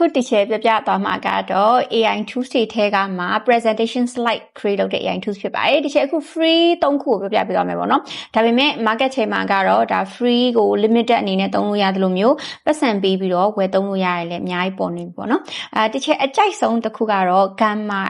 အခုတစ်ချက်ပြပြသွားမှာကတော့ AI tools တွေထဲကမှာ presentation slide create လုပ်တဲ့ AI tools ဖြစ်ပါတယ်တစ်ချက်အခု free သုံးခုကိုပြပြပေးသွားမယ်ပေါ့နော်ဒါပေမဲ့ market ချိန်မှာကတော့ဒါ free ကို limited အနေနဲ့သုံးလို့ရတယ်လို့မျိုးပတ်စံပေးပြီးတော့ဝယ်သုံးလို့ရတယ်လည်းအများကြီးပေါ်နေပြီပေါ့နော်အဲတစ်ချက်အကြိုက်ဆုံးတစ်ခုကတော့ gamma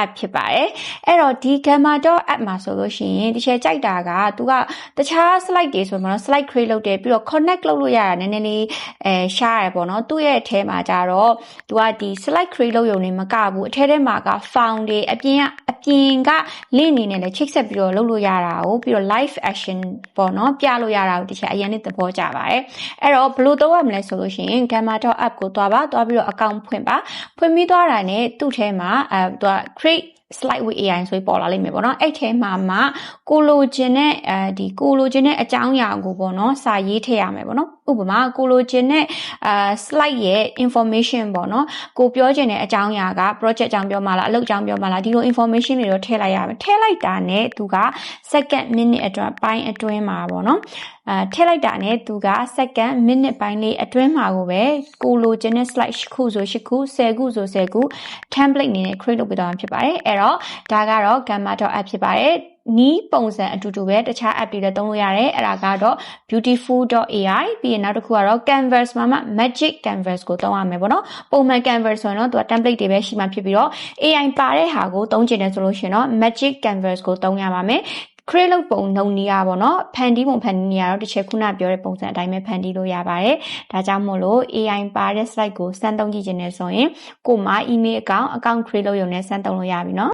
.app ဖြစ်ပါတယ်အဲ့တော့ဒီ gamma.app မှာဆိုလို့ရှိရင်တစ်ချက်ကြိုက်တာကသူကတခြား slide တွေဆိုမှတော့ slide create လုပ်တယ်ပြီးတော့ connect လုပ်လို့ရတာနည်းနည်းလေးအဲရှားရပေါ့နော်သူ့ရဲ့အထဲမှာကြတော့သူကဒီ slide create လုပ်ရုံနဲ့မကဘူးအထဲထဲမှာက found တွေအပြင်ကအပြင်က link အနေနဲ့လည်းချိတ်ဆက်ပြီးတော့လုပ်လို့ရတာကိုပြီးတော့ live action ပေါ့နော်ပြလို့ရတာကိုတစ်ချက်အရင်နဲ့သဘောကျပါတယ်အဲ့တော့ဘယ်လိုသုံးရမလဲဆိုလို့ရှိရင် gamma.app ကိုတွားပါတွားပြီးတော့ account ဖွင့်ပါဖွင့်ပြီးသွားတာနဲ့သူ့ထဲမှာအဲသူက create slide with AI ဆိုပြီးပေါ်လာလိမ့်မယ်ပေါ့နော်အဲ့ထဲမှာမှကိုလိုချင်တဲ့အဲဒီကိုလိုချင်တဲ့အကြောင်းအရာကိုပေါ့နော်စာရေးထည့်ရမယ်ပေါ့နော်ဥပမာကိုလိုချင်တဲ့အာ slide ရဲ့ information ပေါ့နော်ကိုပြောချင်တဲ့အကြောင်းအရာက project အကြောင်းပြောမှလားအလုပ်အကြောင်းပြောမှလားဒီလို information တွေတော့ထည့်လိုက်ရမယ်ထည့်လိုက်တာနဲ့သူက second minute အတွင်းပိုင်းအတွင်းမှာပေါ့နော်အဲထည့်လိုက်တာနဲ့သူက second minute ပိုင်းလေးအတွင်းမှာကိုပဲကိုလိုချင်တဲ့ slide 10ခုဆို10ခု10ခုဆို10ခု template အနေနဲ့ create လုပ်ပေးသွားမှာဖြစ်ပါတယ်အဲ့တော့ဒါကတော့ gamma.app ဖြစ်ပါတယ်နီးပုံစံအတူတူပဲတခြား app တွေလည်းသုံးလို့ရတယ်အဲ့ဒါကတော့ beautiful.ai ပြီးရင်နောက်တစ်ခုကတော့ canvas မှာမှ magic canvas ကိုသုံးရမယ်ပေါ့နော်ပုံမှန် canvas ဆိုရင်တော့သူက template တွေပဲရှိမှဖြစ်ပြီးတော့ AI ပါတဲ့ဟာကိုသုံးချင်တယ်ဆိုလို့ရှိရင်တော့ magic canvas ကိုသုံးရပါမယ် create လုပ်ပုံနှုံနေရပါတော့ဖန်တီးပုံဖန်တီးနေရတော့တစ်ချက်ခုနပြောတဲ့ပုံစံအတိုင်းပဲဖန်တီးလို့ရပါတယ်ဒါကြောင့်မို့လို့ AI ပါတဲ့ slide ကိုစမ်းသုံးကြည့်ခြင်းနဲ့ဆိုရင်ကိုမ email account account create လုပ်ရုံနဲ့စမ်းသုံးလို့ရပြီနော်